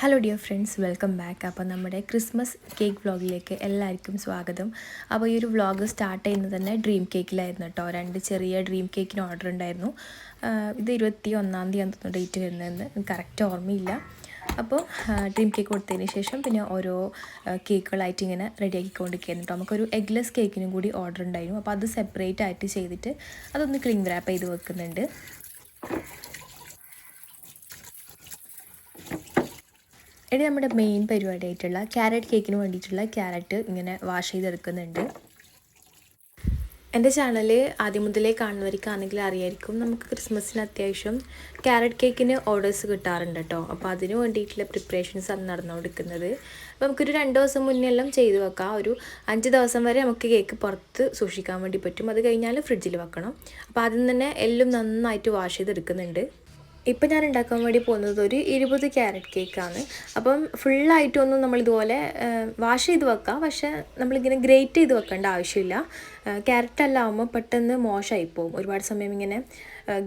Hello dear friends welcome back അപ്പോൾ നമ്മുടെ Christmas cake വ്ളോഗിലേക്ക് എല്ലാവർക്കും സ്വാഗതം. അപ്പോൾ ഈ ഒരു വ്ളോഗ് സ്റ്റാർട്ട് ചെയ്യുന്നത് തന്നെ ഡ്രീം കേക്കിലായിരുന്നു കേട്ടോ. രണ്ട് ചെറിയ ഡ്രീം കേക്കിന് ഓർഡർ ഉണ്ടായിരുന്നു. ഇത് ഇരുപത്തി ഒന്നാം തീയതി തോന്നുന്നു ഡേറ്റ് വരുന്നതെന്ന് കറക്റ്റ് ഓർമ്മയില്ല. അപ്പോൾ ഡ്രീം കേക്ക് കൊടുത്തതിന് ശേഷം പിന്നെ ഓരോ കേക്കുകളായിട്ട് ഇങ്ങനെ റെഡിയാക്കിക്കൊണ്ടിരിക്കുകയായിരുന്നു കേട്ടോ. നമുക്കൊരു എഗ്ലെസ് കേക്കിനും കൂടി ഓർഡർ ഉണ്ടായിരുന്നു. അപ്പോൾ അത് സെപ്പറേറ്റ് ആയിട്ട് ചെയ്തിട്ട് അതൊന്ന് ക്ലീൻ റാപ്പ് ചെയ്ത് വെക്കുന്നുണ്ട്. ഇനി നമ്മുടെ മെയിൻ പരിപാടിയായിട്ടുള്ള ക്യാരറ്റ് കേക്കിന് വേണ്ടിയിട്ടുള്ള ക്യാരറ്റ് ഇങ്ങനെ വാഷ് ചെയ്തെടുക്കുന്നുണ്ട്. എന്റെ ചാനൽ ആദ്യം മുതലേ കാണുന്നവർക്കാണെങ്കിൽ അറിയായിരിക്കും നമുക്ക് ക്രിസ്മസിന് അത്യാവശ്യം ക്യാരറ്റ് കേക്കിന് ഓർഡേഴ്സ് കിട്ടാറുണ്ട് കേട്ടോ അപ്പോൾ അതിന് വേണ്ടിയിട്ടുള്ള പ്രിപ്പറേഷൻസ് ആണ് നടന്നുകൊടുക്കുന്നത് അപ്പോൾ നമുക്കൊരു രണ്ട് ദിവസം മുന്നേ എല്ലാം ചെയ്ത് വെക്കാം. ഒരു അഞ്ച് ദിവസം വരെ നമുക്ക് കേക്ക് പുറത്ത് സൂക്ഷിക്കാൻ വേണ്ടി പറ്റും. അത് കഴിഞ്ഞാൽ ഫ്രിഡ്ജിൽ വെക്കണം. അപ്പോൾ ആദ്യം തന്നെ എല്ലാം നന്നായിട്ട് വാഷ് ചെയ്തെടുക്കുന്നുണ്ട്. ഇപ്പം ഞാൻ ഉണ്ടാക്കാൻ വേണ്ടി പോകുന്നത് ഒരു ഇരുപത് ക്യാരറ്റ് കേക്കാണ്. അപ്പം ഫുള്ളായിട്ടൊന്നും നമ്മൾ ഇതുപോലെ വാഷ് ചെയ്ത് വെക്കാം. പക്ഷേ നമ്മളിങ്ങനെ ഗ്രേറ്റ് ചെയ്ത് വെക്കേണ്ട ആവശ്യമില്ല. ക്യാരറ്റ് എല്ലാം ആകുമ്പോൾ പെട്ടെന്ന് മോശമായി പോകും ഒരുപാട് സമയം ഇങ്ങനെ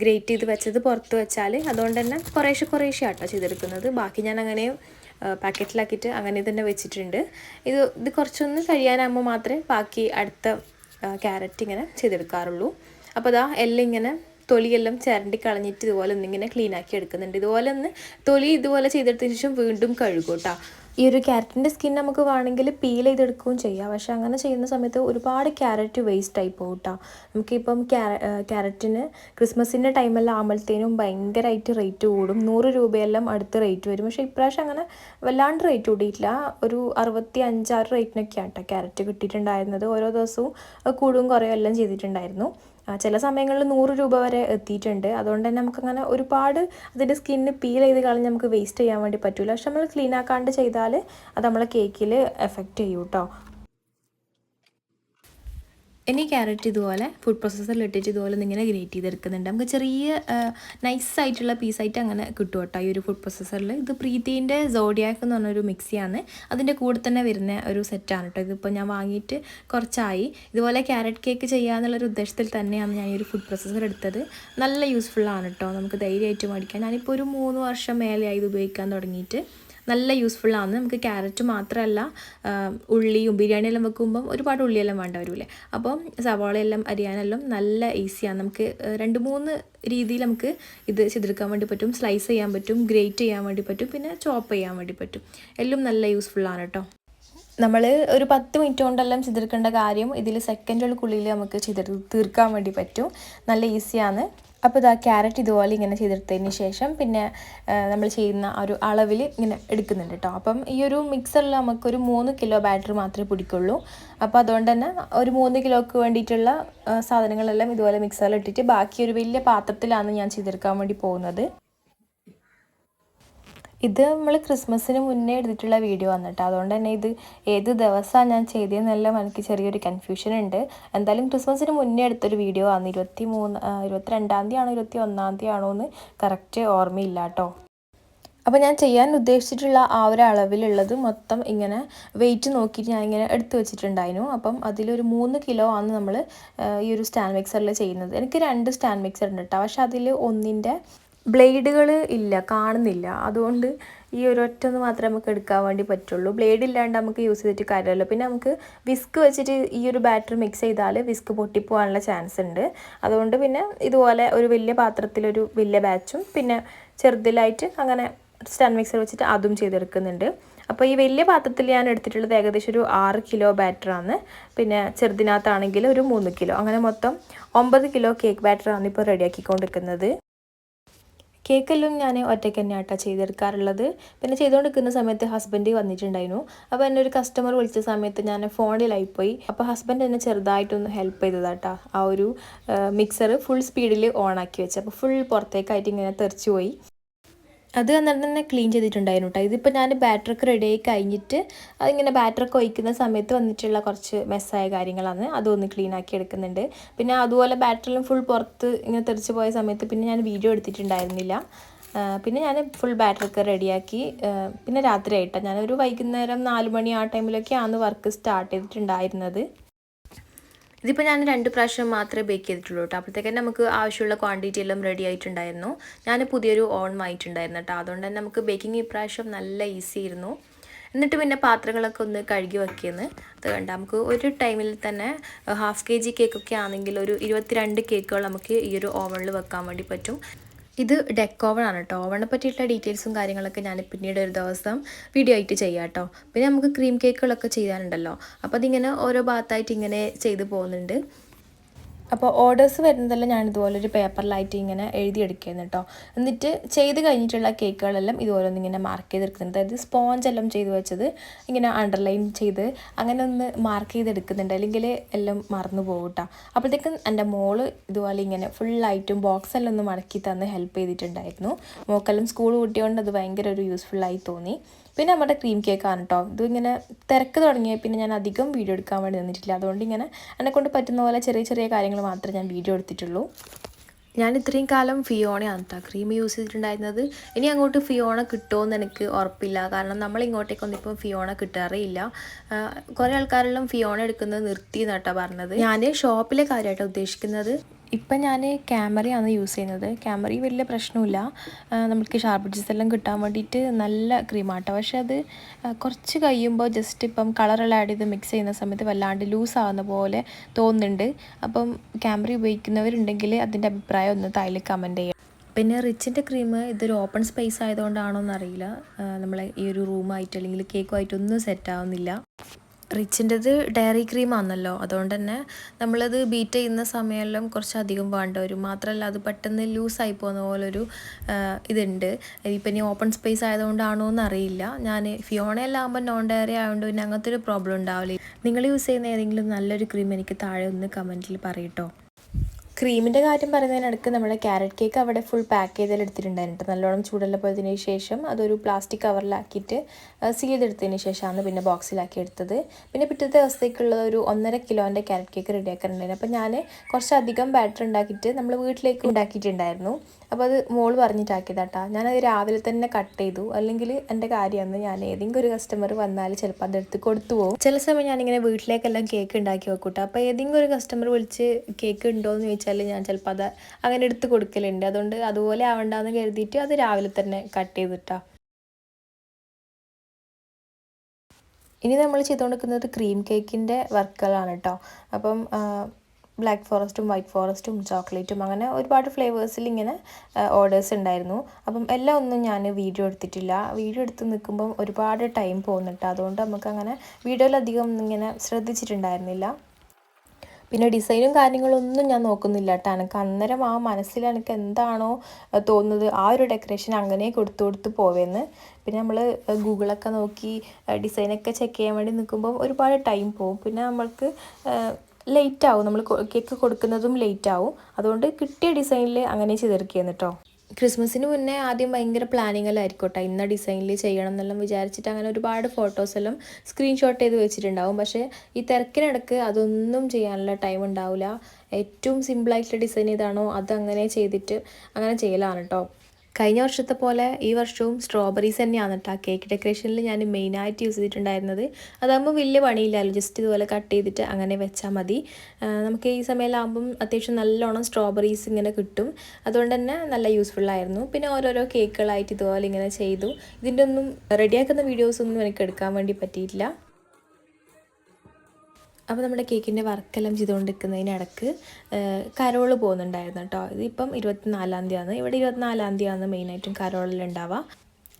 ഗ്രേറ്റ് ചെയ്ത് വെച്ചത് പുറത്ത് വെച്ചാൽ അതുകൊണ്ട് തന്നെ കുറേശ്ശെ കുറേശ്ശെ ആട്ടോ ചെയ്തെടുക്കുന്നത്. ബാക്കി ഞാൻ അങ്ങനെ പാക്കറ്റിലാക്കിയിട്ട് അങ്ങനെ തന്നെ വെച്ചിട്ടുണ്ട്. ഇത് ഇത് കുറച്ചൊന്ന് കഴിയാനാകുമ്പോൾ മാത്രമേ ബാക്കി അടുത്ത ക്യാരറ്റ് ഇങ്ങനെ ചെയ്തെടുക്കാറുള്ളൂ. അപ്പോൾ അതാ എല്ലാം ഇങ്ങനെ തൊലിയെല്ലാം ചിരണ്ടി കളഞ്ഞിട്ട് ഇതുപോലെ ഒന്നിങ്ങനെ ക്ലീൻ ആക്കി എടുക്കുന്നുണ്ട്. ഇതുപോലെ ഒന്ന് തൊലി ഇതുപോലെ ചെയ്തെടുത്തതിന് ശേഷം വീണ്ടും കഴുകൂട്ടാ കേട്ടോ. ഈ ഒരു ക്യാരറ്റിന്റെ സ്കിൻ നമുക്ക് വേണമെങ്കിൽ പീൽ ചെയ്തെടുക്കുകയും ചെയ്യാം. പക്ഷെ അങ്ങനെ ചെയ്യുന്ന സമയത്ത് ഒരുപാട് ക്യാരറ്റ് വേസ്റ്റ് ആയി പോകും നമുക്കിപ്പം ക്യാരറ്റിന് ക്രിസ്മസിന്റെ ടൈമെല്ലാം ആകുമ്പോഴത്തേനും ഭയങ്കരമായിട്ട് റേറ്റ് കൂടും. നൂറ് രൂപയെല്ലാം അടുത്ത് റേറ്റ് വരും. പക്ഷേ ഇപ്രാവശ്യം അങ്ങനെ വല്ലാണ്ട് റേറ്റ് കൂടിയിട്ടില്ല. ഒരു അറുപത്തി അഞ്ചാറ് റേറ്റിനൊക്കെയാണ് കേട്ടോ ക്യാരറ്റ് കിട്ടിയിട്ടുണ്ടായിരുന്നത്. ഓരോ ദിവസവും കൂടും കുറയും എല്ലാം ചെയ്തിട്ടുണ്ടായിരുന്നു. ചില സമയങ്ങളിൽ നൂറ് രൂപ വരെ എത്തിയിട്ടുണ്ട്. അതുകൊണ്ട് തന്നെ നമുക്കങ്ങനെ ഒരുപാട് അതിന്റെ സ്കിന്ന് പീൽ ചെയ്ത് കളഞ്ഞ് നമുക്ക് വേസ്റ്റ് ചെയ്യാൻ വേണ്ടി പറ്റില്ല പക്ഷെ നമ്മൾ ക്ലീൻ ആക്കാണ്ട് ചെയ്താൽ അത് നമ്മളെ കേക്കിൽ എഫക്റ്റ് ചെയ്യും കേട്ടോ ഇനി ക്യാരറ്റ് ഇതുപോലെ ഫുഡ് പ്രോസസ്സറിൽ ഇട്ടിട്ട് ഇതുപോലെ ഇങ്ങനെ ഗ്രേറ്റ് ചെയ്തെടുക്കുന്നുണ്ട്. നമുക്ക് ചെറിയ നൈസ് നൈസായിട്ടുള്ള പീസായിട്ട് അങ്ങനെ കിട്ടും കേട്ടോ ഈ ഒരു ഫുഡ് പ്രോസസ്സറിൽ ഇത് പ്രീതിന്റെ സോഡിയാക്ക് എന്ന് പറഞ്ഞൊരു മിക്സിയാണ് അതിന്റെ കൂടെ തന്നെ വരുന്ന ഒരു സെറ്റാണ് കേട്ടോ. ഇതിപ്പോൾ ഞാൻ വാങ്ങിയിട്ട് കുറച്ചായി. ഇതുപോലെ ക്യാരറ്റ് കേക്ക് ചെയ്യാന്നുള്ളൊരു ഉദ്ദേശത്തിൽ തന്നെയാണ് ഞാൻ ഈ ഒരു ഫുഡ് പ്രോസസ്സർ എടുത്തത്. നല്ല യൂസ്ഫുള്ളാണ് കേട്ടോ. നമുക്ക് ധൈര്യമായിട്ട് മേടിക്കാം ഞാനിപ്പോൾ ഒരു മൂന്ന് വർഷം മേലെയായി ഇത് ഉപയോഗിക്കാൻ തുടങ്ങിയിട്ട്. നല്ല യൂസ്ഫുള്ളാണ് നമുക്ക് ക്യാരറ്റ് മാത്രമല്ല ഉള്ളിയും ബിരിയാണിയെല്ലാം വെക്കുമ്പം ഒരുപാട് ഉള്ളിയെല്ലാം വേണ്ട വരില്ലേ? അപ്പം സവാളയെല്ലാം അരിയാനെല്ലാം നല്ല ഈസിയാണ് നമുക്ക് രണ്ട് മൂന്ന് രീതിയിൽ നമുക്ക് ഇത് ചിതിർക്കാൻ വേണ്ടി പറ്റും. സ്ലൈസ് ചെയ്യാൻ പറ്റും ഗ്രേറ്റ് ചെയ്യാൻ വേണ്ടി പറ്റും പിന്നെ ചോപ്പ് ചെയ്യാൻ വേണ്ടി പറ്റും. എല്ലാം നല്ല യൂസ്ഫുള്ളാണ് കേട്ടോ നമ്മൾ ഒരു പത്ത് മിനിറ്റ് കൊണ്ടെല്ലാം ചെയ്തെടുക്കേണ്ട കാര്യം ഇതിൽ സെക്കൻഡുകൾക്കുള്ളിൽ നമുക്ക് ചെയ്തെടു തീർക്കാൻ വേണ്ടി പറ്റും. നല്ല ഈസിയാണ്. അപ്പോൾ ഇതാ ക്യാരറ്റ് ഇതുപോലെ ഇങ്ങനെ ചെയ്തെടുത്തതിന് ശേഷം പിന്നെ നമ്മൾ ചെയ്യുന്ന ഒരു അളവിൽ ഇങ്ങനെ എടുക്കുന്നുണ്ട് കേട്ടോ അപ്പം ഈ ഒരു മിക്സറിൽ നമുക്കൊരു മൂന്ന് കിലോ ബാറ്ററി മാത്രമേ പിടിക്കുള്ളൂ. അപ്പോൾ അതുകൊണ്ട് തന്നെ ഒരു മൂന്ന് കിലോക്ക് വേണ്ടിയിട്ടുള്ള സാധനങ്ങളെല്ലാം ഇതുപോലെ മിക്സറിൽ ഇട്ടിട്ട് ബാക്കി ഒരു വലിയ പാത്രത്തിലാണ് ഞാൻ ചെയ്തെടുക്കാൻ വേണ്ടി പോകുന്നത്. ഇത് നമ്മൾ ക്രിസ്മസിന് മുന്നേ എടുത്തിട്ടുള്ള വീഡിയോ വന്നിട്ട് അതുകൊണ്ട് തന്നെ ഇത് ഏത് ദിവസമാണ് ഞാൻ ചെയ്തതെന്നെല്ലാം എനിക്ക് ചെറിയൊരു കൺഫ്യൂഷൻ ഉണ്ട്. എന്തായാലും ക്രിസ്മസിന് മുന്നേ എടുത്തൊരു വീഡിയോ ആണ്. ഇരുപത്തി മൂന്ന് ഇരുപത്തിരണ്ടാം തീയതി ആണോ ഇരുപത്തി ഒന്നാം തീയതി ആണോ എന്ന് കറക്റ്റ് ഓർമ്മയില്ല കേട്ടോ. അപ്പോൾ ഞാൻ ചെയ്യാൻ ഉദ്ദേശിച്ചിട്ടുള്ള ആ ഒരു അളവിലുള്ളത് മൊത്തം ഇങ്ങനെ വെയിറ്റ് നോക്കിയിട്ട് ഞാൻ ഇങ്ങനെ എടുത്തു വെച്ചിട്ടുണ്ടായിരുന്നു. അപ്പം അതിലൊരു മൂന്ന് കിലോ ആണ് നമ്മൾ ഈ ഒരു സ്റ്റാൻഡ് മിക്സറിൽ ചെയ്യുന്നത്. എനിക്ക് രണ്ട് സ്റ്റാൻഡ് മിക്സർ ഉണ്ട് കേട്ടോ. പക്ഷേ അതിൽ ഒന്നിന്റെ ബ്ലേഡുകൾ ഇല്ല കാണുന്നില്ല. അതുകൊണ്ട് ഈ ഒരു ഒറ്റൊന്ന് മാത്രമേ നമുക്ക് എടുക്കാൻ വേണ്ടി പറ്റുള്ളൂ. ബ്ലേഡ് ഇല്ലാണ്ട് നമുക്ക് യൂസ് ചെയ്തിട്ട് കാര്യമല്ലോ. പിന്നെ നമുക്ക് വിസ്ക് വെച്ചിട്ട് ഈ ഒരു ബാറ്ററി മിക്സ് ചെയ്താൽ വിസ്ക് പൊട്ടിപ്പോകാനുള്ള ചാൻസ് ഉണ്ട്. അതുകൊണ്ട് പിന്നെ ഇതുപോലെ ഒരു വലിയ പാത്രത്തിലൊരു വലിയ ബാച്ചും പിന്നെ ചെറുതിലായിട്ട് അങ്ങനെ സ്റ്റാൻഡ് മിക്സർ വെച്ചിട്ട് അതും ചെയ്തെടുക്കുന്നുണ്ട്. അപ്പോൾ ഈ വലിയ പാത്രത്തിൽ ഞാൻ എടുത്തിട്ടുള്ളത് ഏകദേശം ഒരു ആറ് കിലോ ബാറ്ററാണ്. പിന്നെ ചെറുതിനകത്താണെങ്കിൽ ഒരു മൂന്ന് കിലോ. അങ്ങനെ മൊത്തം ഒമ്പത് കിലോ കേക്ക് ബാറ്ററാണ് ഇപ്പോൾ റെഡിയാക്കിക്കൊണ്ടിരിക്കുന്നത്. കേക്കെല്ലാം ഞാൻ ഒറ്റയ്ക്ക് തന്നെ ആട്ടാ ചെയ്തെടുക്കാറുള്ളത്. പിന്നെ ചെയ്തുകൊണ്ടിരിക്കുന്ന സമയത്ത് ഹസ്ബൻഡ് വന്നിട്ടുണ്ടായിരുന്നു. അപ്പോൾ എന്നെ ഒരു കസ്റ്റമർ വിളിച്ച സമയത്ത് ഞാൻ ഫോണിലായിപ്പോയി. അപ്പോൾ ഹസ്ബൻഡ് എന്നെ ചെറുതായിട്ടൊന്ന് ഹെൽപ്പ് ചെയ്തതാട്ടാ. ആ ഒരു മിക്സർ ഫുൾ സ്പീഡിൽ ഓൺ ആക്കി വെച്ചു. അപ്പോൾ ഫുൾ പുറത്തേക്കായിട്ട് ഇങ്ങനെ തെറിച്ചു പോയി. അത് അന്നേരം തന്നെ ക്ലീൻ ചെയ്തിട്ടുണ്ടായിരുന്നു കേട്ടോ ഇതിപ്പോൾ ഞാൻ ബാറ്ററൊക്കെ റെഡി ആയി കഴിഞ്ഞിട്ട് അതിങ്ങനെ ബാറ്ററൊക്കെ ഒഴിക്കുന്ന സമയത്ത് വന്നിട്ടുള്ള കുറച്ച് മെസ്സായ കാര്യങ്ങളാണ്. അതൊന്ന് ക്ലീൻ ആക്കി എടുക്കുന്നുണ്ട്. പിന്നെ അതുപോലെ ബാറ്ററിലും ഫുൾ പുറത്ത് ഇങ്ങനെ തെറിച്ച് പോയ സമയത്ത് പിന്നെ ഞാൻ വീഡിയോ എടുത്തിട്ടുണ്ടായിരുന്നില്ല. പിന്നെ ഞാൻ ഫുൾ ബാറ്ററൊക്കെ റെഡിയാക്കി പിന്നെ രാത്രി ആയിട്ടാണ് ഞാനൊരു വൈകുന്നേരം നാല് മണി ആ ടൈമിലൊക്കെയാണ് വർക്ക് സ്റ്റാർട്ട് ചെയ്തിട്ടുണ്ടായിരുന്നത്. ഇതിപ്പോൾ ഞാൻ രണ്ട് പ്രാവശ്യം മാത്രമേ ബേക്ക് ചെയ്തിട്ടുള്ളൂ കേട്ടോ. അപ്പോഴത്തേക്കും നമുക്ക് ആവശ്യമുള്ള ക്വാണ്ടിറ്റി എല്ലാം റെഡി ആയിട്ടുണ്ടായിരുന്നു. ഞാൻ പുതിയൊരു ഓൺ വാങ്ങിയിട്ടുണ്ടായിരുന്നു കേട്ടോ. അതുകൊണ്ട് തന്നെ നമുക്ക് ബേക്കിംഗ് ഇപ്രാവശ്യം നല്ല ഈസി ആയിരുന്നു. എന്നിട്ട് പിന്നെ പാത്രങ്ങളൊക്കെ ഒന്ന് കഴുകി വെക്കിയെന്ന്. അത് കണ്ട? നമുക്ക് ഒരു ടൈമിൽ തന്നെ ഹാഫ് കെ ജി കേക്കൊക്കെ ആണെങ്കിൽ ഒരു ഇരുപത്തിരണ്ട് കേക്കുകൾ നമുക്ക് ഈ ഒരു ഓവണിൽ വെക്കാൻ വേണ്ടി പറ്റും. ഇത് ഡെക്ക് ഓവൺ ആണ് കേട്ടോ ഓവണിനെ പറ്റിയിട്ടുള്ള ഡീറ്റെയിൽസും കാര്യങ്ങളൊക്കെ ഞാൻ പിന്നീട് ഒരു ദിവസം വീഡിയോ ആയിട്ട് ചെയ്യാം കേട്ടോ പിന്നെ നമുക്ക് ക്രീം കേക്കുകളൊക്കെ ചെയ്യാനുണ്ടല്ലോ. അപ്പോൾ അതിങ്ങനെ ഓരോ ഭാഗത്തായിട്ട് ഇങ്ങനെ ചെയ്ത് പോകുന്നുണ്ട്. അപ്പോൾ ഓർഡേഴ്സ് വരുന്നതെല്ലാം ഞാൻ ഇതുപോലെ ഒരു പേപ്പറിലായിട്ട് ഇങ്ങനെ എഴുതിയെടുക്കുന്നു കേട്ടോ. എന്നിട്ട് ചെയ്ത് കഴിഞ്ഞിട്ടുള്ള കേക്കുകളെല്ലാം ഇതുപോലെ ഒന്ന് ഇങ്ങനെ മാർക്ക് ചെയ്തെടുക്കുന്നുണ്ട്. അതായത് സ്പോഞ്ച് എല്ലാം ചെയ്ത് വെച്ചത് ഇങ്ങനെ അണ്ടർലൈൻ ചെയ്ത് അങ്ങനെ ഒന്ന് മാർക്ക് ചെയ്തെടുക്കുന്നുണ്ട്. അല്ലെങ്കിൽ എല്ലാം മറന്നു പോകും കേട്ടോ. അപ്പോഴത്തേക്കും എന്റെ മോൾ ഇതുപോലെ ഇങ്ങനെ ഫുള്ളായിട്ടും ബോക്സ് എല്ലാം ഒന്ന് മടക്കി തന്ന് ഹെൽപ്പ് ചെയ്തിട്ടുണ്ടായിരുന്നു. മോക്കെല്ലാം സ്കൂൾ കൂട്ടിയോണ്ട് അത് ഭയങ്കര ഒരു യൂസ്ഫുള്ളായി തോന്നി. പിന്നെ നമ്മുടെ ക്രീം കേക്കാണ് കേട്ടോ ഇതിങ്ങനെ തിരക്ക് തുടങ്ങിയ പിന്നെ ഞാൻ അധികം വീഡിയോ എടുക്കാൻ വേണ്ടി നിന്നിട്ടില്ല. അതുകൊണ്ട് ഇങ്ങനെ എന്നെക്കൊണ്ട് പറ്റുന്ന പോലെ ചെറിയ ചെറിയ കാര്യങ്ങൾ മാത്രമേ ഞാൻ വീഡിയോ എടുത്തിട്ടുള്ളൂ. ഞാൻ ഇത്രയും കാലം ഫിയോണയാണ് കേട്ടോ ക്രീം യൂസ് ചെയ്തിട്ടുണ്ടായിരുന്നത്. ഇനി അങ്ങോട്ട് ഫിയോണ കിട്ടുമോയെന്ന് എനിക്ക് ഉറപ്പില്ല. കാരണം നമ്മൾ ഇങ്ങോട്ടേക്കൊന്നും ഇപ്പം ഫിയോണ കിട്ടാറേയില്ല. കുറേ ആൾക്കാരെല്ലാം ഫിയോണ എടുക്കുന്നത് നിർത്തി എന്നാട്ടോ പറഞ്ഞത്. ഞാൻ ഷോപ്പിലെ കാര്യമായിട്ടാണ് ഉദ്ദേശിക്കുന്നത്. ഇപ്പം ഞാൻ ക്യാമറയാണ് യൂസ് ചെയ്യുന്നത്. ക്യാമറ വലിയ പ്രശ്നമില്ല. നമുക്ക് ഷാർപ്പ് എഡ്ജസ് എല്ലാം കിട്ടാൻ വേണ്ടിയിട്ട് നല്ല ക്രീമാട്ടോ പക്ഷെ അത് കുറച്ച് കഴിയുമ്പോൾ ജസ്റ്റ് ഇപ്പം കളറെല്ലാം ആഡ് ചെയ്ത് മിക്സ് ചെയ്യുന്ന സമയത്ത് വല്ലാണ്ട് ലൂസ് ആവുന്ന പോലെ തോന്നുന്നുണ്ട്. അപ്പം ക്യാമറ ഉപയോഗിക്കുന്നവരുണ്ടെങ്കിൽ അതിന്റെ അഭിപ്രായം ഒന്ന് താഴെ കമന്റ് ചെയ്യാം. പിന്നെ റിച്ചിന്റെ ക്രീം ഇതൊരു ഓപ്പൺ സ്പേസ് ആയതുകൊണ്ടാണോ എന്നറിയില്ല നമ്മളെ ഈ ഒരു റൂമായിട്ട് അല്ലെങ്കിൽ കേക്കുമായിട്ടൊന്നും സെറ്റ് ആവുന്നില്ല. റിച്ചിന്റെത് ഡയറി ക്രീം ആണല്ലോ അതുകൊണ്ട് തന്നെ നമ്മളത് ബീറ്റ് ചെയ്യുന്ന സമയമെല്ലാം കുറച്ചധികം വേണ്ട വരും മാത്രമല്ല അത് പെട്ടെന്ന് ലൂസായി പോകുന്ന പോലൊരു ഇതുണ്ട്. ഇപ്പം ഇനി ഓപ്പൺ സ്പേസ് ആയതുകൊണ്ടാണോ എന്ന് അറിയില്ല ഞാൻ ഫിയോണയെല്ലാം ആകുമ്പോൾ നോൺ ഡയറി ആയതുകൊണ്ട് പിന്നെ അങ്ങനത്തെ ഒരു പ്രോബ്ലം ഉണ്ടാവില്ല. നിങ്ങൾ യൂസ് ചെയ്യുന്ന ഏതെങ്കിലും നല്ലൊരു ക്രീം എനിക്ക് താഴെ ഒന്ന് കമന്റിൽ പറയട്ടോ ക്രീമിന്റെ കാര്യം പറയുന്നതിനടുക്ക് നമ്മുടെ ക്യാരറ്റ് കേക്ക് അവിടെ ഫുൾ പാക്ക് ചെയ്തെല്ലാം എടുത്തിട്ടുണ്ടായിരുന്നു നല്ലോണം ചൂടെല്ലാം പോയതിന് ശേഷം അതൊരു പ്ലാസ്റ്റിക് കവറിലാക്കിയിട്ട് സീൽ ചെയ്തെടുത്തതിന് ശേഷമാണ് പിന്നെ ബോക്സിലാക്കി എടുത്തത്. പിന്നെ പിറ്റത്തെ ദിവസത്തേക്കുള്ള ഒരു ഒന്നര കിലോന്റെ ക്യാരറ്റ് കേക്ക് റെഡിയാക്കാറുണ്ടായിരുന്നു അപ്പോൾ ഞാൻ കുറച്ചധികം ബാറ്റർ ഉണ്ടാക്കിയിട്ട് നമ്മൾ വീട്ടിലേക്ക് ഉണ്ടാക്കിയിട്ടുണ്ടായിരുന്നു. അപ്പോൾ അത് മോൾ പറഞ്ഞിട്ടാക്കിയതാട്ടാ. ഞാനത് രാവിലെ തന്നെ കട്ട് ചെയ്തു. അല്ലെങ്കിൽ എന്റെ കാര്യമാണ് ഞാൻ ഏതെങ്കിലും ഒരു കസ്റ്റമർ വന്നാൽ ചിലപ്പോൾ അതെടുത്ത് കൊടുത്തു പോകും. ചില സമയം ഞാനിങ്ങനെ വീട്ടിലേക്കെല്ലാം കേക്ക് ഉണ്ടാക്കി വെക്കൂട്ടോ. അപ്പോൾ ഏതെങ്കിലും ഒരു കസ്റ്റമർ വിളിച്ച് കേക്ക് ഉണ്ടോ ഞാൻ ചിലപ്പോൾ അത് അങ്ങനെ എടുത്ത് കൊടുക്കലുണ്ട്. അതുകൊണ്ട് അതുപോലെ ആവണ്ടെന്ന് കരുതിയിട്ട് അത് രാവിലെ തന്നെ കട്ട് ചെയ്തിട്ടാ. ഇനി നമ്മൾ ചെയ്തുകൊണ്ടിരിക്കുന്നത് ക്രീം കേക്കിന്റെ വർക്കുകളാണ് കേട്ടോ അപ്പം ബ്ലാക്ക് ഫോറസ്റ്റും വൈറ്റ് ഫോറസ്റ്റും ചോക്ലേറ്റും അങ്ങനെ ഒരുപാട് ഫ്ലേവേഴ്സിൽ ഇങ്ങനെ ഓർഡേഴ്സ് ഉണ്ടായിരുന്നു. അപ്പം എല്ലാം ഒന്നും ഞാൻ വീഡിയോ എടുത്തിട്ടില്ല. വീഡിയോ എടുത്ത് നിൽക്കുമ്പം ഒരുപാട് ടൈം പോകുന്നുണ്ട് അതുകൊണ്ട് നമുക്ക് അങ്ങനെ വീഡിയോയിലധികം ഇങ്ങനെ ശ്രദ്ധിച്ചിട്ടുണ്ടായിരുന്നില്ല. പിന്നെ ഡിസൈനും കാര്യങ്ങളൊന്നും ഞാൻ നോക്കുന്നില്ല കേട്ടോ. എനിക്ക് അന്നേരം ആ മനസ്സിൽ എനിക്ക് എന്താണോ തോന്നുന്നത് ആ ഒരു ഡെക്കറേഷൻ അങ്ങനെ കൊടുത്തു കൊടുത്ത് പോവേന്ന്. പിന്നെ നമ്മൾ ഗൂഗിളൊക്കെ നോക്കി ഡിസൈനൊക്കെ ചെക്ക് ചെയ്യാൻ വേണ്ടി നിൽക്കുമ്പോൾ ഒരുപാട് ടൈം പോകും പിന്നെ നമ്മൾക്ക് ലേറ്റ് ആവും. നമ്മൾ കേക്ക് കൊടുക്കുന്നതും ലേറ്റ് ആവും. അതുകൊണ്ട് കിട്ടിയ ഡിസൈനിൽ അങ്ങനെ ചെയ്തെടുക്കുകയെന്ന് കേട്ടോ ക്രിസ്മസിന് മുന്നേ ആദ്യം ഭയങ്കര പ്ലാനിങ് എല്ലാം ആയിരിക്കോട്ടെ ഇന്ന ഡിസൈനിൽ ചെയ്യണം എന്നെല്ലാം വിചാരിച്ചിട്ട് അങ്ങനെ ഒരുപാട് ഫോട്ടോസ് എല്ലാം സ്ക്രീൻഷോട്ട് ചെയ്ത് വെച്ചിട്ടുണ്ടാവും. പക്ഷേ ഈ തിരക്കിനിടക്ക് അതൊന്നും ചെയ്യാനുള്ള ടൈം ഉണ്ടാവില്ല. ഏറ്റവും സിമ്പിളായിട്ടുള്ള ഡിസൈൻ ഏതാണോ അതങ്ങനെ ചെയ്തിട്ട് അങ്ങനെ ചെയ്യലാണ് കേട്ടോ കഴിഞ്ഞ വർഷത്തെ പോലെ ഈ വർഷവും സ്ട്രോബെറീസ് തന്നെയാണ് കേട്ടോ കേക്ക് ഡെക്കറേഷനിൽ ഞാൻ മെയിനായിട്ട് യൂസ് ചെയ്തിട്ടുണ്ടായിരുന്നത്. അതാകുമ്പോൾ വലിയ പണിയില്ലല്ലോ ജസ്റ്റ് ഇതുപോലെ കട്ട് ചെയ്തിട്ട് അങ്ങനെ വെച്ചാൽ മതി. നമുക്ക് ഈ സമയത്താകുമ്പം അത്യാവശ്യം നല്ലോണം സ്ട്രോബെറീസ് ഇങ്ങനെ കിട്ടും. അതുകൊണ്ട് തന്നെ നല്ല യൂസ്ഫുള്ളായിരുന്നു പിന്നെ ഓരോരോ കേക്കുകളായിട്ട് ഇതുപോലെ ഇങ്ങനെ ചെയ്തു. ഇതിന്റെ ഒന്നും റെഡിയാക്കുന്ന വീഡിയോസൊന്നും എനിക്ക് എടുക്കാൻ വേണ്ടി പറ്റിയിട്ടില്ല. അപ്പോൾ നമ്മുടെ കേക്കിന്റെ വർക്കെല്ലാം ചെയ്തുകൊണ്ടിരിക്കുന്നതിനിടക്ക് കരോൾ പോകുന്നുണ്ടായിരുന്നു കേട്ടോ. ഇതിപ്പം ഇരുപത്തിനാലാം തീയതിയാണ്. ഇവിടെ ഇരുപത്തിനാലാം തീയതിയാണ് മെയിനായിട്ടും കരോളിലുണ്ടാവുക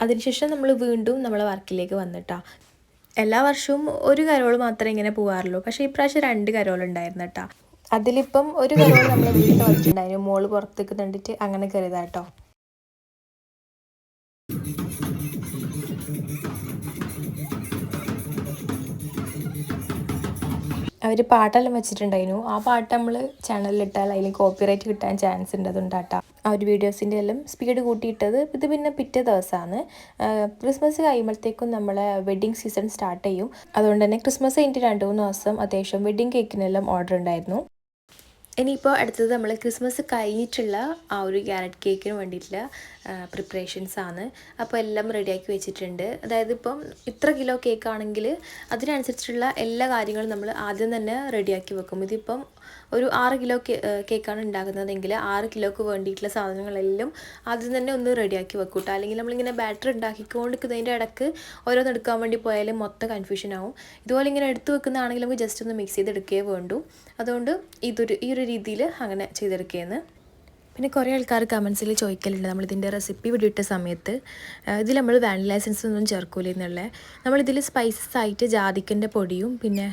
അതിനുശേഷം നമ്മൾ വീണ്ടും നമ്മളെ വർക്കിലേക്ക് വന്നിട്ടാ. എല്ലാ വർഷവും ഒരു കരോൾ മാത്രമേ ഇങ്ങനെ പോകാറുള്ളൂ പക്ഷേ ഇപ്രാവശ്യം രണ്ട് കരോൾ ഉണ്ടായിരുന്നു കേട്ടോ. അതിലിപ്പം ഒരു കരോൾ നമ്മൾ വീട്ടിൽ വന്നിട്ടുണ്ടായിരുന്നു. മോൾ പുറത്തേക്ക് കണ്ടിട്ട് അങ്ങനെ കരുതാട്ടോ അവർ പാട്ടെല്ലാം വെച്ചിട്ടുണ്ടായിരുന്നു. ആ പാട്ട് നമ്മൾ ചാനലിലിട്ടാൽ അതിൽ കോപ്പിറൈറ്റ് കിട്ടാൻ ചാൻസ് ഉണ്ട് അതുകൊണ്ടാട്ടാ ആ ഒരു വീഡിയോസിന്റെ എല്ലാം സ്പീഡ് കൂട്ടിയിട്ടത് ഇത് പിന്നെ പിറ്റേ ദിവസമാണ് ക്രിസ്മസ് കഴിയുമ്പോഴത്തേക്കും നമ്മളെ വെഡ്ഡിങ് സീസൺ സ്റ്റാർട്ട് ചെയ്യും. അതുകൊണ്ട് തന്നെ ക്രിസ്മസ് കഴിഞ്ഞിട്ട് രണ്ട് മൂന്ന് ദിവസം അത്യാവശ്യം വെഡ്ഡിങ് കേക്കിനെല്ലാം ഓർഡർ ഉണ്ടായിരുന്നു. ഇനിയിപ്പോൾ അടുത്തത് നമ്മൾ ക്രിസ്മസ് കഴിഞ്ഞിട്ടുള്ള ആ ഒരു ക്യാരറ്റ് കേക്കിന് വേണ്ടിയിട്ടുള്ള പ്രിപ്പറേഷൻസ് ആണ്. അപ്പോൾ എല്ലാം റെഡിയാക്കി വെച്ചിട്ടുണ്ട്. അതായത് ഇപ്പം ഇത്ര കിലോ കേക്ക് ആണെങ്കിൽ അതിനനുസരിച്ചുള്ള എല്ലാ കാര്യങ്ങളും നമ്മൾ ആദ്യം തന്നെ റെഡിയാക്കി വെക്കും. ഇതിപ്പം ഒരു ആറ് കിലോ കേക്കാണ് ഉണ്ടാക്കുന്നതെങ്കിൽ ആറ് കിലോക്ക് വേണ്ടിയിട്ടുള്ള സാധനങ്ങളെല്ലാം ആദ്യം തന്നെ ഒന്ന് റെഡിയാക്കി വെക്കും കേട്ടോ അല്ലെങ്കിൽ നമ്മളിങ്ങനെ ബാറ്റർ ഉണ്ടാക്കിക്കൊണ്ടിരിക്കുന്നതിന്റെ ഇടയ്ക്ക് ഓരോന്ന് എടുക്കാൻ വേണ്ടി പോയാലും മൊത്തം കൺഫ്യൂഷൻ ആവും. ഇതുപോലെ ഇങ്ങനെ എടുത്ത് വെക്കുന്നതാണെങ്കിൽ നമുക്ക് ജസ്റ്റ് ഒന്ന് മിക്സ് ചെയ്തെടുക്കുകയേ വേണ്ടൂ. അതുകൊണ്ട് ഇതൊരു ഈ ഒരു രീതിയിൽ അങ്ങനെ ചെയ്തെടുക്കുകയെന്ന് പിന്നെ കുറേ ആൾക്കാർ കമൻസിൽ ചോദിക്കലുണ്ട്. നമ്മളിതിന്റെ റെസിപ്പി വിടിയിട്ട സമയത്ത് ഇതിൽ നമ്മൾ വാനില എസൻസ് ഒന്നും ചേർക്കൂല എന്നുള്ളത് നമ്മളിതിൽ സ്പൈസസ് ആയിട്ട് ജാതിക്കന്റെ പൊടിയും പിന്നെ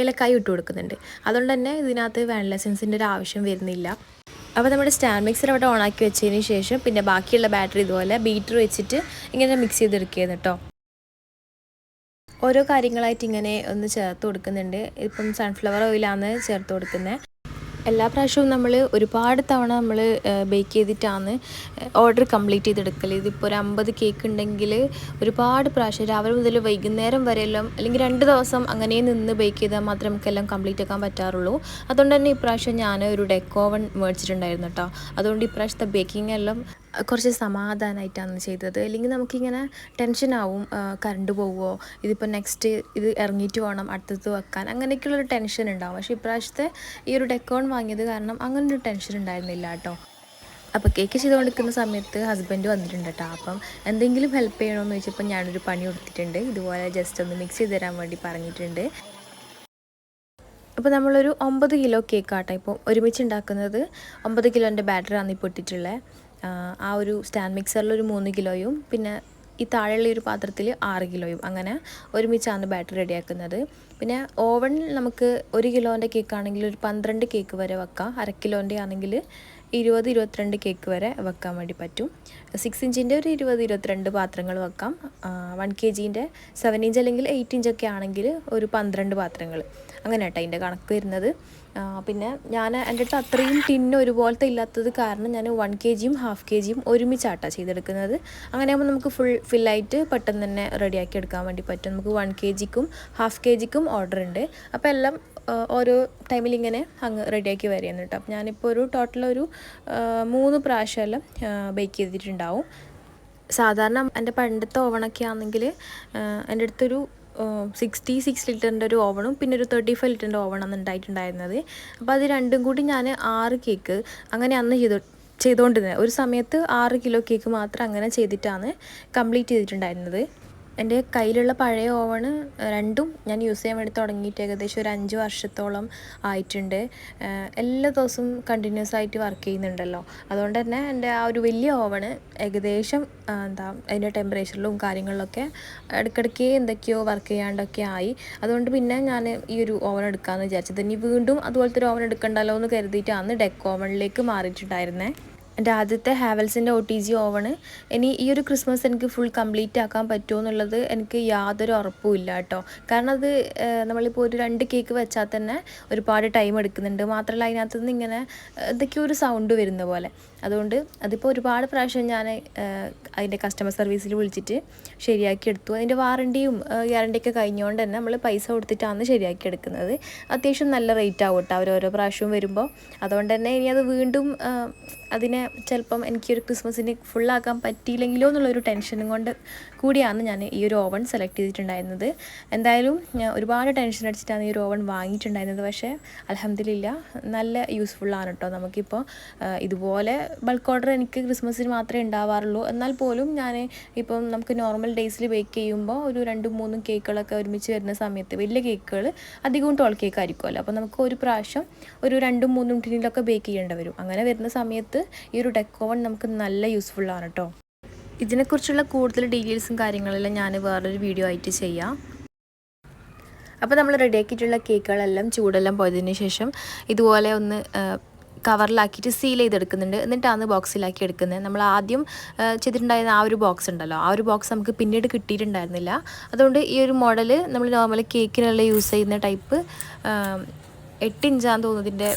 ഏലക്കായും ഇട്ട് കൊടുക്കുന്നുണ്ട്. അതുകൊണ്ട് തന്നെ ഇതിനകത്ത് വാനില എസൻസിന്റെ ഒരു ആവശ്യം വരുന്നില്ല. അപ്പോൾ നമ്മുടെ സ്റ്റാൻഡ് മിക്സർ അവിടെ ഓണാക്കി വെച്ചതിന് ശേഷം പിന്നെ ബാക്കിയുള്ള ബാറ്ററി ഇതുപോലെ ബീറ്റർ വെച്ചിട്ട് ഇങ്ങനെ മിക്സ് ചെയ്തെടുക്കുകയാണ് കേട്ടോ ഓരോ കാര്യങ്ങളായിട്ട് ഇങ്ങനെ ഒന്ന് ചേർത്ത് കൊടുക്കുന്നുണ്ട്. ഇപ്പം സൺഫ്ലവർ ഓയിലാണ് ചേർത്ത് കൊടുക്കുന്നത് എല്ലാ പ്രാവശ്യവും നമ്മൾ ഒരുപാട് തവണ നമ്മൾ ബേക്ക് ചെയ്തിട്ടാണ് ഓർഡർ കംപ്ലീറ്റ് ചെയ്തെടുക്കൽ ഇതിപ്പോൾ ഒരു അമ്പത് കേക്ക് ഉണ്ടെങ്കിൽ ഒരുപാട് പ്രാവശ്യം രാവിലെ മുതൽ വൈകുന്നേരം വരെയെല്ലാം അല്ലെങ്കിൽ രണ്ട് ദിവസം അങ്ങനെ നിന്ന് ബേക്ക് ചെയ്താൽ മാത്രമേ നമുക്കെല്ലാം കംപ്ലീറ്റ് ആക്കാൻ പറ്റാറുള്ളൂ. അതുകൊണ്ട് തന്നെ ഇപ്രാവശ്യം ഞാൻ ഒരു ഡെക്കോവൺ മേടിച്ചിട്ടുണ്ടായിരുന്നു കേട്ടോ അതുകൊണ്ട് ഇപ്രാവശ്യത്തെ ബേക്കിംഗ് എല്ലാം കുറച്ച് സമാധാനമായിട്ടാണ് ചെയ്തത്. അല്ലെങ്കിൽ നമുക്കിങ്ങനെ ടെൻഷനാവും കറണ്ട് പോവുമോ ഇതിപ്പോൾ നെക്സ്റ്റ് ഇത് ഇറങ്ങിയിട്ട് വേണം അടുത്തത് വെക്കാൻ. അങ്ങനെയൊക്കെയുള്ളൊരു ടെൻഷൻ ഉണ്ടാവും. പക്ഷേ ഇപ്രാവശ്യത്തെ ഈ ഒരു ഡെക്കോൺ വാങ്ങിയത് കാരണം അങ്ങനെ ഒരു ടെൻഷൻ ഉണ്ടായിരുന്നില്ല കേട്ടോ. അപ്പോൾ കേക്ക് ചെയ്തുകൊണ്ടിരിക്കുന്ന സമയത്ത് ഹസ്ബൻഡ് വന്നിട്ടുണ്ട് കേട്ടോ. അപ്പം എന്തെങ്കിലും ഹെൽപ്പ് ചെയ്യണമെന്ന് ചോദിച്ചപ്പോൾ ഞാനൊരു പണി കൊടുത്തിട്ടുണ്ട്. ഇതുപോലെ ജസ്റ്റ് ഒന്ന് മിക്സ് ചെയ്ത് തരാൻ വേണ്ടി പറഞ്ഞിട്ടുണ്ട്. അപ്പോൾ നമ്മളൊരു ഒമ്പത് കിലോ കേക്ക് ആട്ടോ ഇപ്പോൾ ഒരുമിച്ച് ഉണ്ടാക്കുന്നത്. ഒമ്പത് കിലോന്റെ ബാറ്ററാണ് ഇപ്പോൾ ഇട്ടിട്ടുള്ളത് ആ ഒരു സ്റ്റാൻഡ് മിക്സറിൽ ഒരു മൂന്ന് കിലോയും പിന്നെ ഈ താഴെയുള്ള ഒരു പാത്രത്തിൽ ആറ് കിലോയും. അങ്ങനെ ഒരുമിച്ചാണ് ബാറ്റർ റെഡിയാക്കുന്നത്. പിന്നെ ഓവണിൽ നമുക്ക് ഒരു കിലോന്റെ കേക്ക് ആണെങ്കിൽ ഒരു പന്ത്രണ്ട് കേക്ക് വരെ വെക്കാം. അര കിലോന്റെ ആണെങ്കിൽ ഇരുപത് ഇരുപത്തിരണ്ട് കേക്ക് വരെ വെക്കാൻ വേണ്ടി പറ്റും. സിക്സ് ഇഞ്ചിന്റെ ഒരു ഇരുപത് ഇരുപത്തിരണ്ട് പാത്രങ്ങൾ വെക്കാം. വൺ കെ ജീന്റെ സെവൻ ഇഞ്ച് അല്ലെങ്കിൽ എയ്റ്റ് ഇഞ്ചൊക്കെ ആണെങ്കിൽ ഒരു പന്ത്രണ്ട് പാത്രങ്ങൾ. അങ്ങനെ കേട്ടോ അതിന്റെ കണക്ക് വരുന്നത്. പിന്നെ ഞാൻ എന്റെ അടുത്ത് അത്രയും ടിന്ന് ഒരുപോലത്തെ ഇല്ലാത്തത് കാരണം ഞാൻ വൺ കെ ജിയും ഹാഫ് കെ ജിയും ഒരുമിച്ചാട്ടാണ് ചെയ്തെടുക്കുന്നത്. അങ്ങനെയാകുമ്പോൾ നമുക്ക് ഫുൾ ഫില്ലായിട്ട് പെട്ടെന്ന് തന്നെ റെഡിയാക്കി എടുക്കാൻ വേണ്ടി പറ്റും. നമുക്ക് വൺ കെ ജിക്കും ഹാഫ് കെ ജിക്കും ഓർഡർ ഉണ്ട്. അപ്പോൾ എല്ലാം ഓരോ ടൈമിൽ ഇങ്ങനെ അങ്ങ് റെഡിയാക്കി വരികയാണ് കേട്ടോ. ഞാനിപ്പോൾ ഒരു ടോട്ടൽ ഒരു മൂന്ന് പ്രാവശ്യമെല്ലാം ബേക്ക് ചെയ്തിട്ടുണ്ടാവും. സാധാരണ എന്റെ പണ്ടത്തെ ഓവണൊക്കെ ആണെങ്കിൽ എന്റെ അടുത്തൊരു സിക്സ്റ്റി സിക്സ് ലിറ്ററിന്റെ ഒരു ഓവണും പിന്നെ ഒരു തേർട്ടി ഫൈവ് ലിറ്ററിന്റെ ഓവണാണ് ഉണ്ടായിട്ടുണ്ടായിരുന്നത്. അപ്പോൾ അത് രണ്ടും കൂടി ഞാൻ ആറ് കേക്ക് അങ്ങനെ അന്ന് ചെയ്തു ചെയ്തുകൊണ്ടിരുന്നത്. ഒരു സമയത്ത് ആറ് കിലോ കേക്ക് മാത്രം അങ്ങനെ ചെയ്തിട്ടാണ് കംപ്ലീറ്റ് ചെയ്തിട്ടുണ്ടായിരുന്നത്. എന്റെ കയ്യിലുള്ള പഴയ ഓവണ് രണ്ടും ഞാൻ യൂസ് ചെയ്യാൻ വേണ്ടി തുടങ്ങിയിട്ട് ഏകദേശം ഒരു അഞ്ച് വർഷത്തോളം ആയിട്ടുണ്ട്. എല്ലാ ദിവസവും കണ്ടിന്യൂസ് ആയിട്ട് വർക്ക് ചെയ്യുന്നുണ്ടല്ലോ. അതുകൊണ്ട് തന്നെ എന്റെ ആ ഒരു വലിയ ഓവണ് ഏകദേശം എന്താ അതിന്റെ ടെമ്പറേച്ചറിലും കാര്യങ്ങളിലൊക്കെ ഇടയ്ക്കിടയ്ക്ക് എന്തൊക്കെയോ വർക്ക് ചെയ്യാണ്ടൊക്കെ ആയി. അതുകൊണ്ട് പിന്നെ ഞാൻ ഈ ഒരു ഓവൺ എടുക്കാമെന്ന് വിചാരിച്ചത്. ഇനി വീണ്ടും അതുപോലത്തെ ഒരു ഓവൻ എടുക്കണ്ടല്ലോ എന്ന് കരുതിയിട്ടാണ് ഡെക്ക് ഓവണിലേക്ക് മാറിയിട്ടുണ്ടായിരുന്നത് എന്റെ ആദ്യത്തെ ഹാവൽസിന്റെ ഒ ടി ജി ഓവണ്. ഇനി ഈ ഒരു ക്രിസ്മസ് എനിക്ക് ഫുൾ കംപ്ലീറ്റ് ആക്കാൻ പറ്റുമോ എന്നുള്ളത് എനിക്ക് യാതൊരു ഉറപ്പും ഇല്ല കേട്ടോ. കാരണം അത് നമ്മളിപ്പോൾ ഒരു രണ്ട് കേക്ക് വെച്ചാൽ തന്നെ ഒരുപാട് ടൈം എടുക്കുന്നുണ്ട്. മാത്രമല്ല അതിനകത്ത് നിന്ന് ഇങ്ങനെ ഇതൊക്കെ ഒരു സൗണ്ട് വരുന്ന പോലെ. അതുകൊണ്ട് അതിപ്പോൾ ഒരുപാട് പ്രാവശ്യം ഞാൻ അതിന്റെ കസ്റ്റമർ സർവീസിൽ വിളിച്ചിട്ട് ശരിയാക്കി എടുത്തു. അതിന്റെ വാറണ്ടിയും ഗ്യാരണ്ടിയൊക്കെ കഴിഞ്ഞുകൊണ്ട് തന്നെ നമ്മൾ പൈസ കൊടുത്തിട്ടാണ് ശരിയാക്കി എടുക്കുന്നത്. അത്യാവശ്യം നല്ല റേറ്റ് ആവും കേട്ടോ. അവർ ഓരോ പ്രാവശ്യവും വരുമ്പോൾ അതുകൊണ്ട് തന്നെ ഇനി അത് വീണ്ടും അതിനെ ചിലപ്പം എനിക്കൊരു ക്രിസ്മസിന് ഫുള്ളാക്കാൻ പറ്റിയില്ലെങ്കിലോ എന്നുള്ളൊരു ടെൻഷനും കൊണ്ട് കൂടിയാണ് ഞാൻ ഈ ഒരു ഓവൺ സെലക്ട് ചെയ്തിട്ടുണ്ടായിരുന്നത്. എന്തായാലും ഞാൻ ഒരുപാട് ടെൻഷൻ അടിച്ചിട്ടാണ് ഈ ഒരു ഓവൺ വാങ്ങിയിട്ടുണ്ടായിരുന്നത്. പക്ഷേ അലഹമ്മദില്ല നല്ല യൂസ്ഫുള്ളാണ് കേട്ടോ നമുക്കിപ്പോൾ ഇതുപോലെ ബൾക്ക് ഓർഡർ എനിക്ക് ക്രിസ്മസിന് മാത്രമേ ഉണ്ടാവാറുള്ളൂ. എന്നാൽ പോലും ഞാൻ ഇപ്പം നമുക്ക് നോർമൽ ഡേയ്സിൽ ബേക്ക് ചെയ്യുമ്പോൾ ഒരു രണ്ടും മൂന്നും കേക്കുകളൊക്കെ ഒരുമിച്ച് വരുന്ന സമയത്ത് വലിയ കേക്കുകൾ അധികവും ടോൾ കേക്ക് ആയിരിക്കുമല്ലോ അപ്പോൾ നമുക്ക് ഒരു പ്രാവശ്യം ഒരു രണ്ടും മൂന്നും ടിന്നിലൊക്കെ ബേക്ക് ചെയ്യേണ്ടി വരും. അങ്ങനെ വരുന്ന സമയത്ത് ഈ ഒരു ടെക്കോവൺ നമുക്ക് നല്ല യൂസ്ഫുള്ളാണ് കേട്ടോ ഇതിനെക്കുറിച്ചുള്ള കൂടുതൽ ഡീറ്റെയിൽസും കാര്യങ്ങളെല്ലാം ഞാൻ വേറൊരു വീഡിയോ ആയിട്ട് ചെയ്യാം. അപ്പോൾ നമ്മൾ റെഡിയാക്കിയിട്ടുള്ള കേക്കുകളെല്ലാം ചൂടെല്ലാം പോയതിന് ശേഷം ഇതുപോലെ ഒന്ന് കവറിലാക്കിയിട്ട് സീൽ ചെയ്തെടുക്കുന്നുണ്ട്. എന്നിട്ടാണ് ബോക്സിലാക്കി എടുക്കുന്നത്. നമ്മൾ ആദ്യം ചെയ്തിട്ടുണ്ടായിരുന്ന ആ ഒരു ബോക്സ് ഉണ്ടല്ലോ. ആ ഒരു ബോക്സ് നമുക്ക് പിന്നീട് കിട്ടിയിട്ടുണ്ടായിരുന്നില്ല. അതുകൊണ്ട് ഈ ഒരു മോഡൽ നമ്മൾ നോർമൽ കേക്കിനുള്ള യൂസ് ചെയ്യുന്ന ടൈപ്പ് എട്ട് ഇഞ്ചാന്ന് തോന്നുന്നതിന്റെ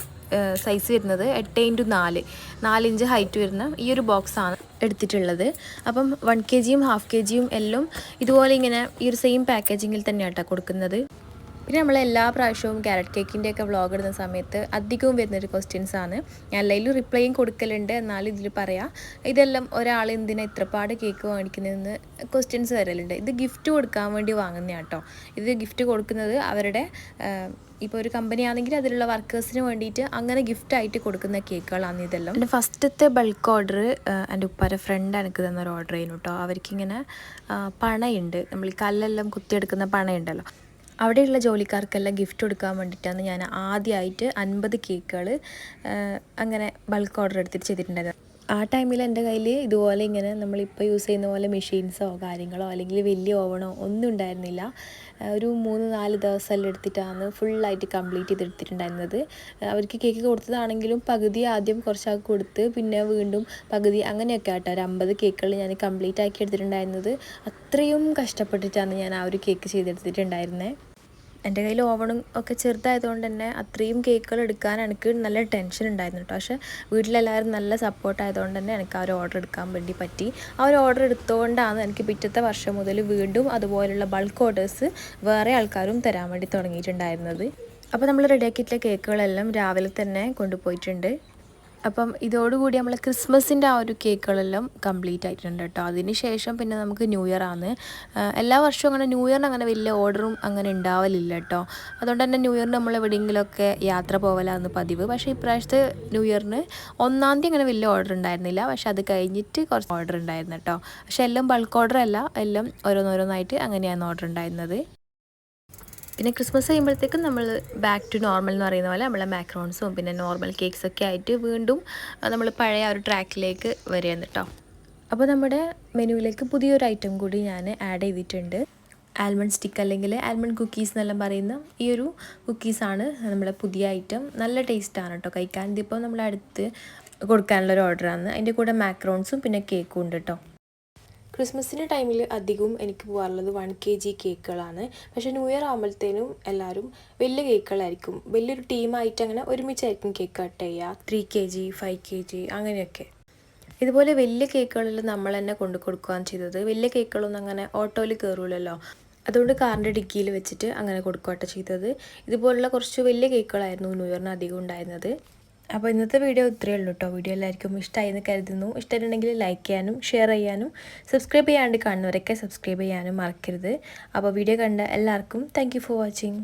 സൈസ് വരുന്നത് എട്ട് ഇന്റു നാല്. നാലിഞ്ച് ഹൈറ്റ് വരുന്ന ഈ ഒരു ബോക്സാണ് എടുത്തിട്ടുള്ളത്. അപ്പം വൺ കെ ജിയും ഹാഫ് കെ ജിയും എല്ലാം ഇതുപോലെ ഇങ്ങനെ ഈ ഒരു സെയിം പാക്കേജിങ്ങിൽ തന്നെയാണ് കേട്ടോ കൊടുക്കുന്നത്. പിന്നെ നമ്മൾ എല്ലാ പ്രാവശ്യവും ക്യാരറ്റ് കേക്കിന്റെ ഒക്കെ വ്ളോഗ് ഇടുന്ന സമയത്ത് അധികവും വരുന്നൊരു ക്വസ്റ്റ്യൻസ് ആണ്. ഞാൻ എല്ലാവരും റിപ്ലൈയും കൊടുക്കലുണ്ട്. എന്നാലും ഇതിൽ പറയാം ഇതെല്ലാം ഒരാൾ എന്തിനാ ഇത്രപാട് കേക്ക് വാങ്ങിക്കുന്നതെന്ന് ക്വസ്റ്റ്യൻസ് വരലുണ്ട്. ഇത് ഗിഫ്റ്റ് കൊടുക്കാൻ വേണ്ടി വാങ്ങുന്ന കേട്ടോ ഇത് ഗിഫ്റ്റ് കൊടുക്കുന്നത് അവരുടെ ഇപ്പോൾ ഒരു കമ്പനി ആണെങ്കിൽ അതിലുള്ള വർക്കേഴ്സിന് വേണ്ടിയിട്ട് അങ്ങനെ ഗിഫ്റ്റ് ആയിട്ട് കൊടുക്കുന്ന കേക്കുകളാണ് ഇതെല്ലാം. എന്റെ ഫസ്റ്റത്തെ ബൾക്ക് ഓർഡർ എന്റെ ഉപ്പാരെ ഫ്രണ്ട് എനിക്ക് തന്നൊരു ഓർഡർ ചെയ്യുന്നു കേട്ടോ അവർക്കിങ്ങനെ പണയുണ്ട്. നമ്മൾ കല്ലെല്ലാം കുത്തിയെടുക്കുന്ന പണയുണ്ടല്ലോ. അവിടെയുള്ള ജോലിക്കാർക്കെല്ലാം ഗിഫ്റ്റ് കൊടുക്കാൻ വേണ്ടിയിട്ടാണ് ഞാൻ ആദ്യമായിട്ട് അൻപത് കേക്കുകൾ അങ്ങനെ ബൾക്ക് ഓർഡർ എടുത്തിട്ട് ചെയ്തിട്ടുണ്ടായിരുന്നു ആ ടൈമിൽ എന്റെ കയ്യിൽ ഇതുപോലെ ഇങ്ങനെ നമ്മളിപ്പോൾ യൂസ് ചെയ്യുന്ന പോലെ മെഷീൻസോ കാര്യങ്ങളോ അല്ലെങ്കിൽ വലിയ ഓവണോ ഒന്നും ഉണ്ടായിരുന്നില്ല. ഒരു മൂന്ന് നാല് ദിവസമെല്ലാം എടുത്തിട്ടാണ് ഫുള്ളായിട്ട് കംപ്ലീറ്റ് ചെയ്തെടുത്തിട്ടുണ്ടായിരുന്നത് അവർക്ക് കേക്ക് കൊടുത്തതാണെങ്കിലും പകുതി ആദ്യം കുറച്ചാൾക്ക് കൊടുത്ത് പിന്നെ വീണ്ടും പകുതി അങ്ങനെയൊക്കെ ആട്ടോ. ഒരു അമ്പത് കേക്കുകൾ ഞാൻ കംപ്ലീറ്റ് ആക്കി എടുത്തിട്ടുണ്ടായിരുന്നത്. അത്രയും കഷ്ടപ്പെട്ടിട്ടാണ് ഞാൻ ആ ഒരു കേക്ക് ചെയ്തെടുത്തിട്ടുണ്ടായിരുന്നത് എന്റെ കയ്യിൽ ഓവണും ഒക്കെ ചെറുതായതുകൊണ്ട് തന്നെ അത്രയും കേക്കുകൾ എടുക്കാൻ എനിക്ക് നല്ല ടെൻഷൻ ഉണ്ടായിരുന്നു കേട്ടോ പക്ഷേ വീട്ടിലെല്ലാവരും നല്ല സപ്പോർട്ടായതുകൊണ്ട് തന്നെ എനിക്ക് ആ ഒരു ഓർഡർ എടുക്കാൻ വേണ്ടി പറ്റി. ആ ഒരു ഓർഡർ എടുത്തുകൊണ്ടാണ് എനിക്ക് പിറ്റത്തെ വർഷം മുതൽ വീണ്ടും അതുപോലുള്ള ബൾക്ക് ഓർഡേഴ്സ് വേറെ ആൾക്കാരും തരാൻ വേണ്ടി തുടങ്ങിയിട്ടുണ്ടായിരുന്നത്. അപ്പോൾ നമ്മൾ റെഡിയാക്കിയിട്ടുള്ള കേക്കുകളെല്ലാം രാവിലെ തന്നെ കൊണ്ടുപോയിട്ടുണ്ട്. അപ്പം ഇതോടുകൂടി നമ്മൾ ക്രിസ്മസിന്റെ ആ ഒരു കേക്കുകളെല്ലാം കംപ്ലീറ്റ് ആയിട്ടുണ്ട് കേട്ടോ. അതിന് ശേഷം പിന്നെ നമുക്ക് ന്യൂ ഇയർ ആണ്. എല്ലാ വർഷവും അങ്ങനെ ന്യൂ ഇയറിന് അങ്ങനെ വലിയ ഓർഡറും അങ്ങനെ ഉണ്ടാവലില്ല കേട്ടോ. അതുകൊണ്ട് തന്നെ ന്യൂ ഇയറിന് നമ്മൾ എവിടെയെങ്കിലുമൊക്കെ യാത്ര പോകലാന്ന് പതിവ്. പക്ഷേ ഇപ്രാവശ്യത്തെ ന്യൂ ഇയറിന് ഒന്നാം തീയതി അങ്ങനെ വലിയ ഓർഡർ ഉണ്ടായിരുന്നില്ല. പക്ഷേ അത് കഴിഞ്ഞിട്ട് കുറച്ച് ഓർഡർ ഉണ്ടായിരുന്നു കേട്ടോ. പക്ഷേ എല്ലാം ബൾക്ക് ഓർഡർ അല്ല. എല്ലാം ഓരോന്നോരോന്നായിട്ട് അങ്ങനെയാണ് ഓർഡർ ഉണ്ടായിരുന്നത്. പിന്നെ ക്രിസ്മസ് കഴിയുമ്പോഴത്തേക്കും നമ്മൾ ബാക്ക് ടു നോർമൽ എന്ന് പറയുന്ന പോലെ നമ്മളെ മാക്രോൺസും പിന്നെ നോർമൽ കേക്ക്സ് ഒക്കെ ആയിട്ട് വീണ്ടും നമ്മൾ പഴയ ആ ഒരു ട്രാക്കിലേക്ക് വരികയാണ് കേട്ടോ അപ്പോൾ നമ്മുടെ മെനുവിലേക്ക് പുതിയൊരു ഐറ്റം കൂടി ഞാൻ ആഡ് ചെയ്തിട്ടുണ്ട്. ആൽമണ്ട് സ്റ്റിക്ക് അല്ലെങ്കിൽ ആൽമണ്ട് കുക്കീസ് എന്നെല്ലാം പറയുന്ന ഈ ഒരു കുക്കീസാണ് നമ്മുടെ പുതിയ ഐറ്റം നല്ല ടേസ്റ്റാണ് കേട്ടോ കഴിക്കാൻ. ഇതിപ്പോൾ നമ്മൾ അടുത്ത് കൊടുക്കാനുള്ള ഒരു ഓർഡറാണ് അതിന്റെ കൂടെ മാക്രോൺസും പിന്നെ കേക്കും ഉണ്ട് കേട്ടോ ക്രിസ്മസിന്റെ ടൈമിൽ അധികവും എനിക്ക് പോകാറുള്ളത് വൺ കെ ജി കേക്കുകളാണ്. പക്ഷേ ന്യൂ ഇയർ ആകുമ്പോഴത്തേനും എല്ലാവരും വലിയ കേക്കുകളായിരിക്കും. വലിയൊരു ടീമായിട്ട് അങ്ങനെ ഒരുമിച്ചായിരിക്കും കേക്ക് കട്ട് ചെയ്യുക. Three K G five K G അങ്ങനെയൊക്കെ. ഇതുപോലെ വലിയ കേക്കുകളിൽ നമ്മൾ തന്നെ കൊണ്ടു കൊടുക്കുകയാണ് ചെയ്തത്. വലിയ കേക്കുകളൊന്നും അങ്ങനെ ഓട്ടോയിൽ കയറൂലല്ലോ. അതുകൊണ്ട് കാറിന്റെ ഡിക്കിയിൽ വെച്ചിട്ട് അങ്ങനെ കൊടുക്കുകയാട്ടോ ചെയ്തത്. ഇതുപോലുള്ള കുറച്ച് വലിയ കേക്കുകളായിരുന്നു ന്യൂ ഇയറിന് അധികം ഉണ്ടായിരുന്നത്. അപ്പോൾ ഇന്നത്തെ വീഡിയോ ഇത്രയേ ഉള്ളൂ കേട്ടോ വീഡിയോ എല്ലാവർക്കും ഇഷ്ടമായി എന്ന് കരുതുന്നു. ഇഷ്ടമായിട്ടുണ്ടെങ്കിൽ ലൈക്ക് ചെയ്യാനും ഷെയർ ചെയ്യാനും സബ്സ്ക്രൈബ് ചെയ്യാണ്ട് കാണുന്നവരൊക്കെ സബ്സ്ക്രൈബ് ചെയ്യാനും മറക്കരുത്. അപ്പോൾ വീഡിയോ കണ്ട എല്ലാവർക്കും താങ്ക് ഫോർ വാച്ചിങ്